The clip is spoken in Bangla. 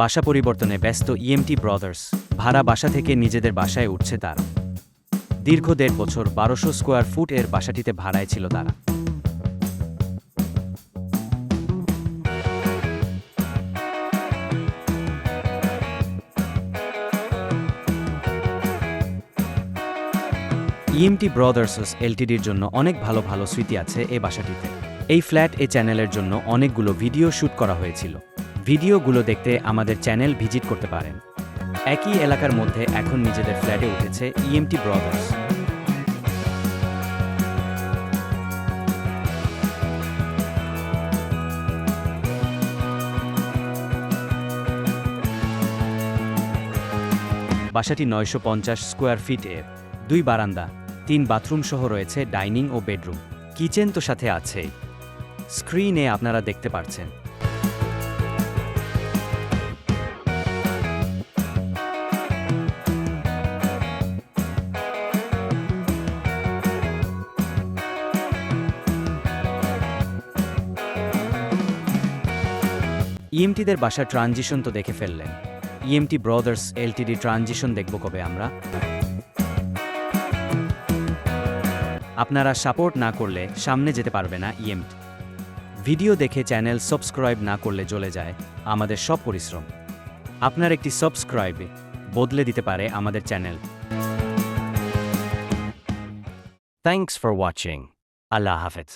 বাসা পরিবর্তনে ব্যস্ত ইএমটি ব্রাদার্স ভাড়া বাসা থেকে নিজেদের বাসায় উঠছে তারা। দীর্ঘ দেড় বছর বারোশো স্কোয়ার ফুট এর বাসাটিতে ভাড়ায় ছিল তারা। ইএমটি ব্রাদার্সস এলটিডির জন্য অনেক ভালো ভালো স্মৃতি আছে এই বাসাটিতে। এই ফ্ল্যাট এ চ্যানেলের জন্য অনেকগুলো ভিডিও শ্যুট করা হয়েছিল। ভিডিওগুলো দেখতে আমাদের চ্যানেল ভিজিট করতে পারেন। একই এলাকার মধ্যে এখন নিজেদের ফ্ল্যাটে উঠেছে ইএমটি ব্রাদার্স বাসাটি নয়শো পঞ্চাশ স্কোয়ার ফিট এর দুই বারান্দা, তিন বাথরুম সহ রয়েছে ডাইনিং ও বেডরুম। কিচেন তো সাথে আছেই। স্ক্রিনে আপনারা দেখতে পারছেন। ইএমটিদের বাসার ট্রানজিশন তো দেখে ফেললেন। ইএমটি ব্রাদার্স এলটিডি ট্রানজিশন দেখব কবে আমরা। আপনারা সাপোর্ট না করলে সামনে যেতে পারবে না ইএমটি ভিডিও দেখে চ্যানেল সাবস্ক্রাইব না করলে চলে যায় আমাদের সব পরিশ্রম। আপনার একটি সাবস্ক্রাইব বদলে দিতে পারে আমাদের চ্যানেল থ্যাংকস ফর ওয়াচিং আল্লাহ হাফেজ।